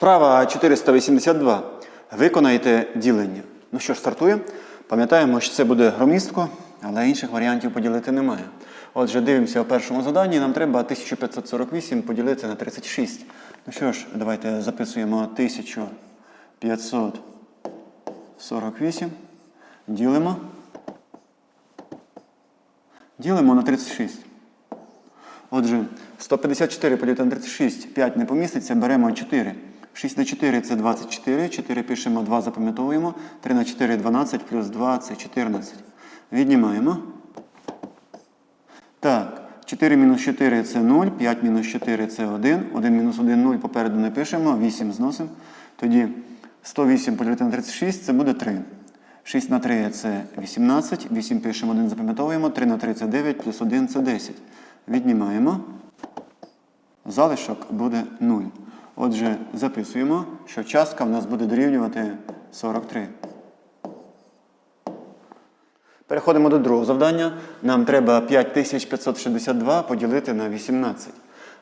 Вправа 482. Виконайте ділення. Ну що ж, стартуємо. Пам'ятаємо, що це буде громістко, але інших варіантів поділити немає. Отже, дивимося у першому заданні. Нам треба 1548 поділити на 36. Ну що ж, давайте записуємо 1548. Ділимо. Ділимо на 36. Отже, 154 поділити на 36, 5 не поміститься, беремо 4. 6 на 4 це 24, 4 пишемо, 2 запам'ятовуємо, 3 на 4 12, плюс 2 це 14. Віднімаємо. Так, 4 мінус 4 це 0, 5 мінус 4 це 1, 1 мінус 1 0 попереду не пишемо, 8 зносимо. Тоді 108 поділити на 36 це буде 3. 6 на 3 це 18, 8 пишемо, 1 запам'ятовуємо, 3 на 3 це 9, плюс 1 це 10. Віднімаємо. Залишок буде 0. Отже, записуємо, що частка в нас буде дорівнювати 43. Переходимо до другого завдання. Нам треба 5562 поділити на 18.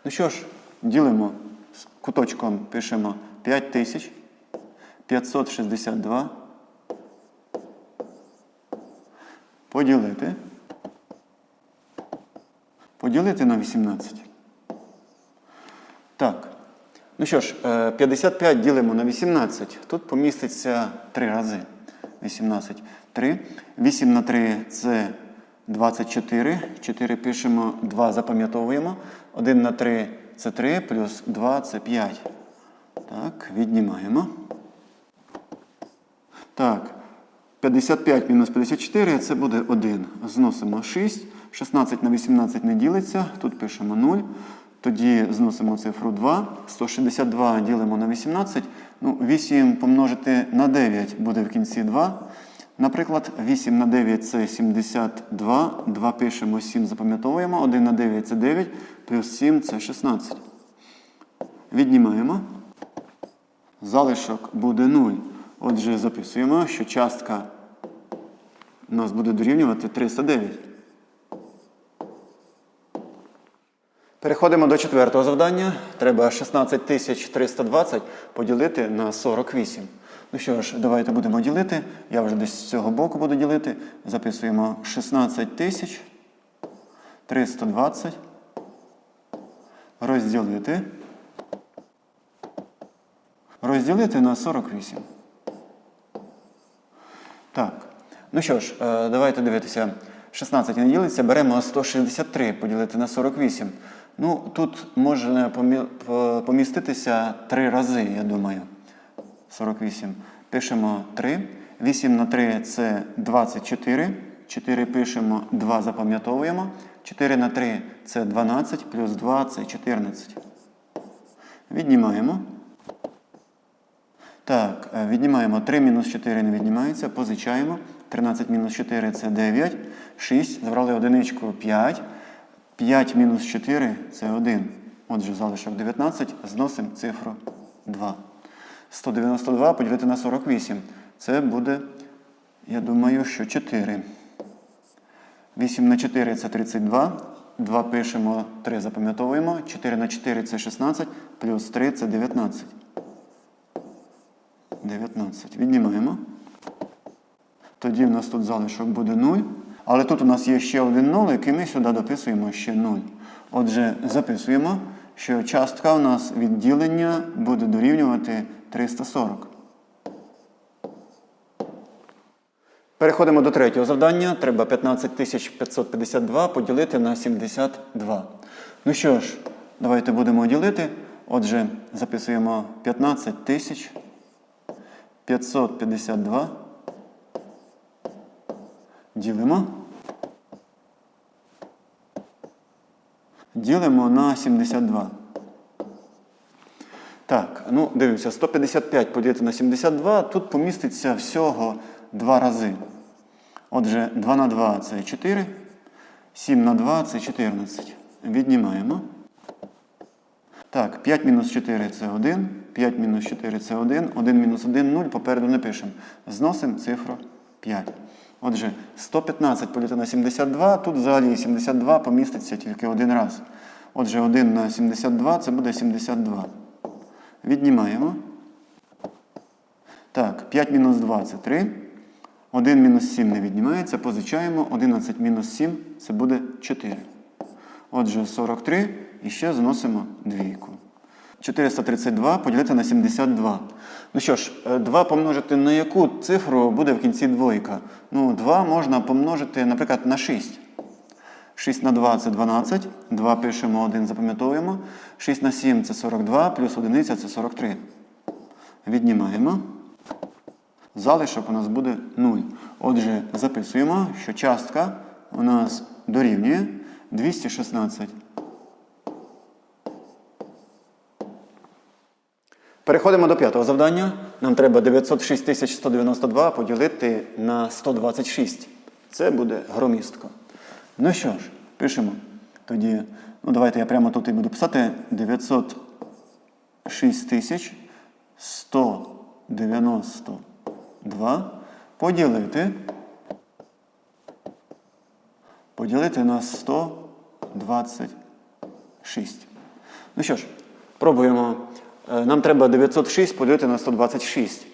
Ну що ж, ділимо з куточком, пишемо 5562 поділити. Поділити на 18. Так. Ну що ж, е, 55 ділимо на 18. Тут поміститься 3 рази. 18. 3. 8 на 3 це 24. 4 пишемо, 2 запам'ятовуємо. 1 на 3 це 3, плюс 2 це 5. Так, віднімаємо. Так. 55 мінус 54 це буде 1. Зносимо 6. 16 на 18 не ділиться. Тут пишемо 0. Тоді зносимо цифру 2. 162 ділимо на 18. Ну, 8 помножити на 9 буде в кінці 2. Наприклад, 8 на 9 це 72. 2 пишемо, 7 запам'ятовуємо. 1 на 9 це 9, плюс 7 це 16. Віднімаємо. Залишок буде 0. Отже, записуємо, що частка у нас буде дорівнювати 309. Переходимо до четвертого завдання. Треба 16320 поділити на 48. Ну що ж, давайте будемо ділити. Я вже десь з цього боку буду ділити. Записуємо 16320 розділити. Розділити на 48. Так. Ну що ж, е, давайте дивитися. 16 не ділиться, беремо 163 поділити на 48. Ну, тут може поміститися 3 рази, я думаю. 48. Пишемо 3. 8 на 3 це 24. 4 пишемо, 2 запам'ятовуємо. 4 на 3 це 12, плюс 2 це 14. Віднімаємо. Так, е, віднімаємо 3 мінус 4 не віднімається, позичаємо. 13 мінус 4 це 9. 6. Забрали одиничку 5. 5 мінус 4 це 1. Отже, залишок 19. Зносимо цифру 2. 192 поділити на 48. Це буде, я думаю, що 4. 8 на 4 це 32. 2 пишемо, 3 запам'ятовуємо. 4 на 4 це 16, плюс 3 це 19. 19. Віднімаємо. Тоді в нас тут залишок буде 0. Але тут у нас є ще один нолик, і ми сюди дописуємо ще 0. Отже, записуємо, що частка у нас відділення буде дорівнювати 340. Переходимо до третього завдання. Треба 15552 поділити на 72. Ну що ж, давайте будемо ділити. Отже, записуємо 15552. Ділимо. Ділимо на 72. Так, ну дивимося, 155 поділити на 72. Тут поміститься всього два рази. Отже, 2 на 2 це 4. 7 на 2 це 14. Віднімаємо. Так, 5 мінус 4 це 1. 5 мінус 4 це 1. 1 мінус 1 0. Попереду не пишемо. Зносимо цифру 5. Отже, 115 поділити на 72. Тут взагалі 72 поміститься тільки один раз. Отже, 1 на 72 це буде 72. Віднімаємо. Так, 5 мінус 2 це 3. 1 мінус 7 не віднімається, позичаємо. 11 мінус 7 це буде 4. Отже, 43 і ще зносимо двійку. 432 поділити на 72. Ну що ж, е, 2 помножити на яку цифру буде в кінці двойка? Ну, 2 можна помножити, наприклад, на 6. 6 на 2 це 12. 2 пишемо, 1 запам'ятовуємо. 6 на 7 це 42, плюс 1 це 43. Віднімаємо. Залишок у нас буде 0. Отже, записуємо, що частка у нас дорівнює 216. Переходимо до п'ятого завдання. Нам треба 906 192 поділити на 126. Це буде громістко. Ну що ж, пишемо. Тоді, ну давайте я прямо тут і буду писати 906 192 поділити. Поділити на 126. Ну що ж, пробуємо. Е, Нам треба 906 поділити на 126.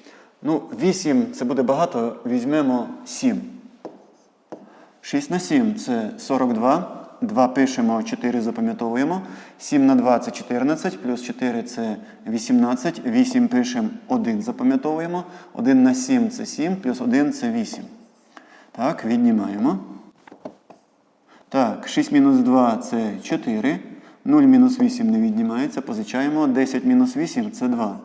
Ну, 8 це буде багато, візьмемо 7. 6 на 7 це 42. 2 пишемо, 4 запам'ятовуємо. 7 на 2 це 14, плюс 4 це 18. 8 пишемо, 1 запам'ятовуємо. 1 на 7 це 7, плюс 1 це 8. Так, віднімаємо. Так, 6 мінус 2 це 4. 0 мінус 8 не віднімається, позичаємо. 10 мінус 8 це 2.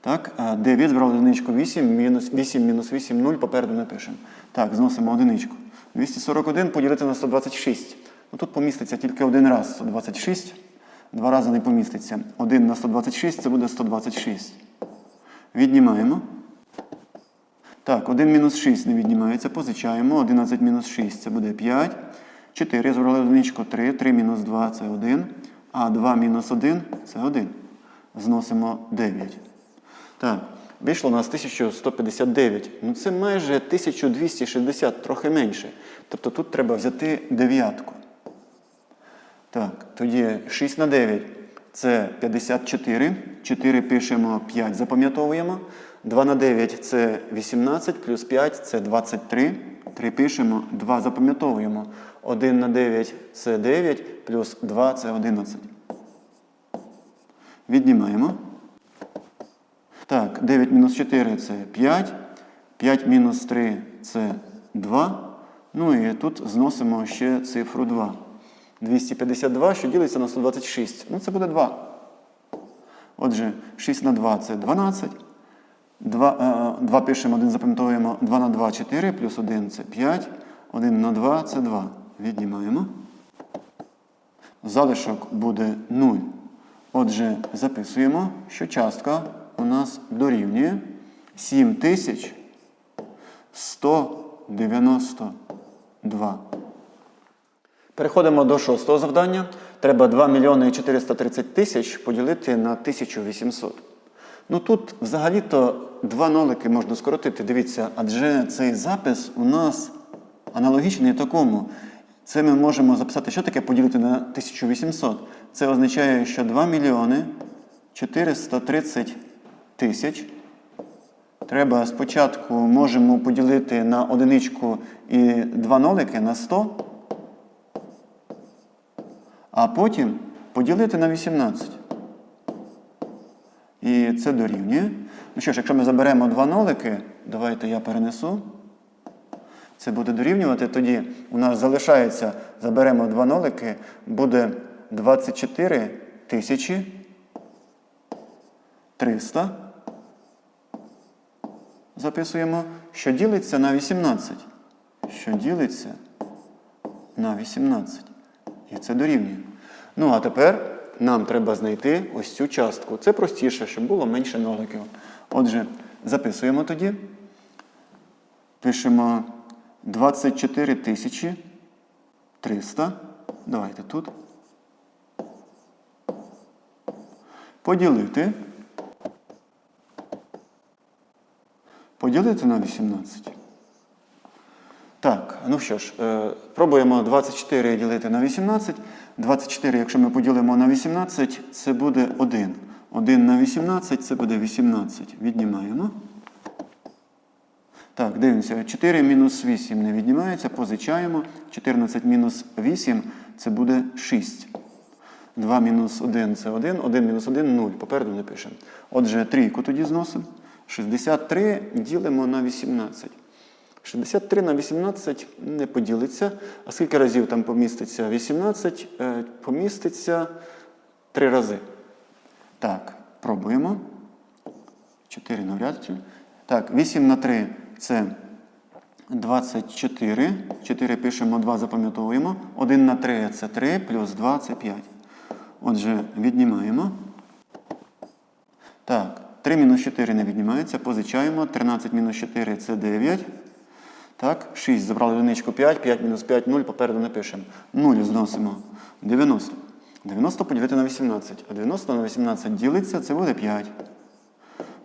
Так, 9 збрали одиничку 8, мінус 8 мінус 8, 0, попереду не пишемо. Так, зносимо одиничку. 241 поділити на 126. Ну, тут поміститься тільки один раз 126. Два рази не поміститься. 1 на 126 це буде 126. Віднімаємо. Так, 1 мінус 6 не віднімається, позичаємо. 11 мінус 6 це буде 5. 4 збрали одиничку 3. 3 мінус 2 це 1. А 2 мінус 1 це 1. Зносимо 9. Так, вийшло у нас 1159. Ну це майже 1260, трохи менше. Тобто тут треба взяти дев'ятку. Так, тоді 6 на 9 це 54. 4 пишемо 5, запам'ятовуємо. 2 на 9 це 18, плюс 5 це 23. 3 пишемо, 2 запам'ятовуємо. 1 на 9 це 9, плюс 2 це 11. Віднімаємо. Так, 9 мінус 4 це 5. 5 мінус 3 це 2. Ну і тут зносимо ще цифру 2. 252, що ділиться на 126. Ну, це буде 2. Отже, 6 на 2 це 12. 2, 2 пишемо, 1 запам'ятовуємо. 2 на 2 4, плюс 1 це 5. 1 на 2 це 2. Віднімаємо. Залишок буде 0. Отже, записуємо, що частка у нас дорівнює 7192. Переходимо до шостого завдання. Треба 2 мільйони 430 тисяч поділити на 1800. Ну тут взагалі-то два нолики можна скоротити. Дивіться, адже цей запис у нас аналогічний такому. Це ми можемо записати, що таке поділити на 1800. Це означає, що 2 мільйони 430 тисяч. Треба спочатку можемо поділити на одиничку і два нолики на 100, а потім поділити на 18. І це дорівнює. Ну що ж, якщо ми заберемо два нолики, давайте я перенесу. Це буде дорівнювати. Тоді у нас залишається, заберемо два нолики, буде 24 тисячі 300. Записуємо, що ділиться на 18. Що ділиться на 18. І це дорівнює. Ну, а тепер нам треба знайти ось цю частку. Це простіше, щоб було менше ноликів. Отже, записуємо тоді. Пишемо 24 тисячі 300. Давайте тут. Поділити. Поділити на 18. Так, ну що ж, е, пробуємо 24 ділити на 18. 24, якщо ми поділимо на 18, це буде 1. 1 на 18 це буде 18. Віднімаємо. Так, дивимося. 4 мінус 8 не віднімається, позичаємо. 14 мінус 8 це буде 6. 2 мінус 1 це 1, 1 мінус 1 0. Попереду не. Отже, трійку тоді зносимо. 63 ділимо на 18. 63 на 18 не поділиться. А скільки разів там поміститься 18? Е, Поміститься 3 рази. Так, пробуємо. 4 навряд чи. Так, 8 на 3 це 24. 4 пишемо, 2 запам'ятовуємо. 1 на 3 це 3, плюс 2 це 5. Отже, віднімаємо. Так, 3 мінус 4 не віднімається, позичаємо. 13 мінус 4 це 9. Так, 6 забрали одиничку 5, 5 мінус 5, 0, попереду напишемо. 0 зносимо 90. 90 поділити на 18. А 90 на 18 ділиться, це буде 5.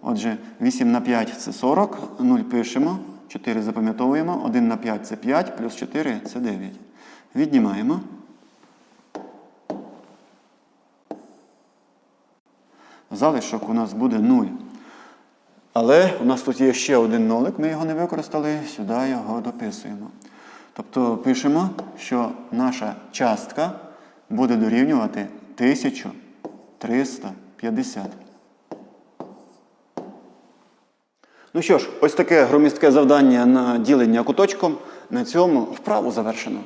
Отже, 8 на 5 це 40, 0 пишемо, 4 запам'ятовуємо, 1 на 5 це 5, плюс 4 це 9. Віднімаємо. Залишок у нас буде 0. Але у нас тут є ще один нолик, ми його не використали, сюди його дописуємо. Тобто пишемо, що наша частка буде дорівнювати 1350. Ну що ж, ось таке громістке завдання на ділення куточком. На цьому вправу завершено.